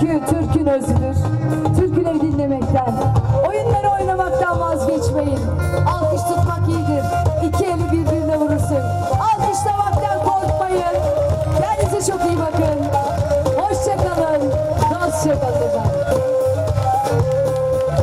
Türkü Türk'ün özüdür. Türküleri dinlemekten, oyunları oynamaktan vazgeçmeyin. Alkış tutmak iyidir. İki eli birbirine vurursun. Alkışlamaktan korkmayın. Kendinize çok iyi bakın. Hoşçakalın. Dostça kalın.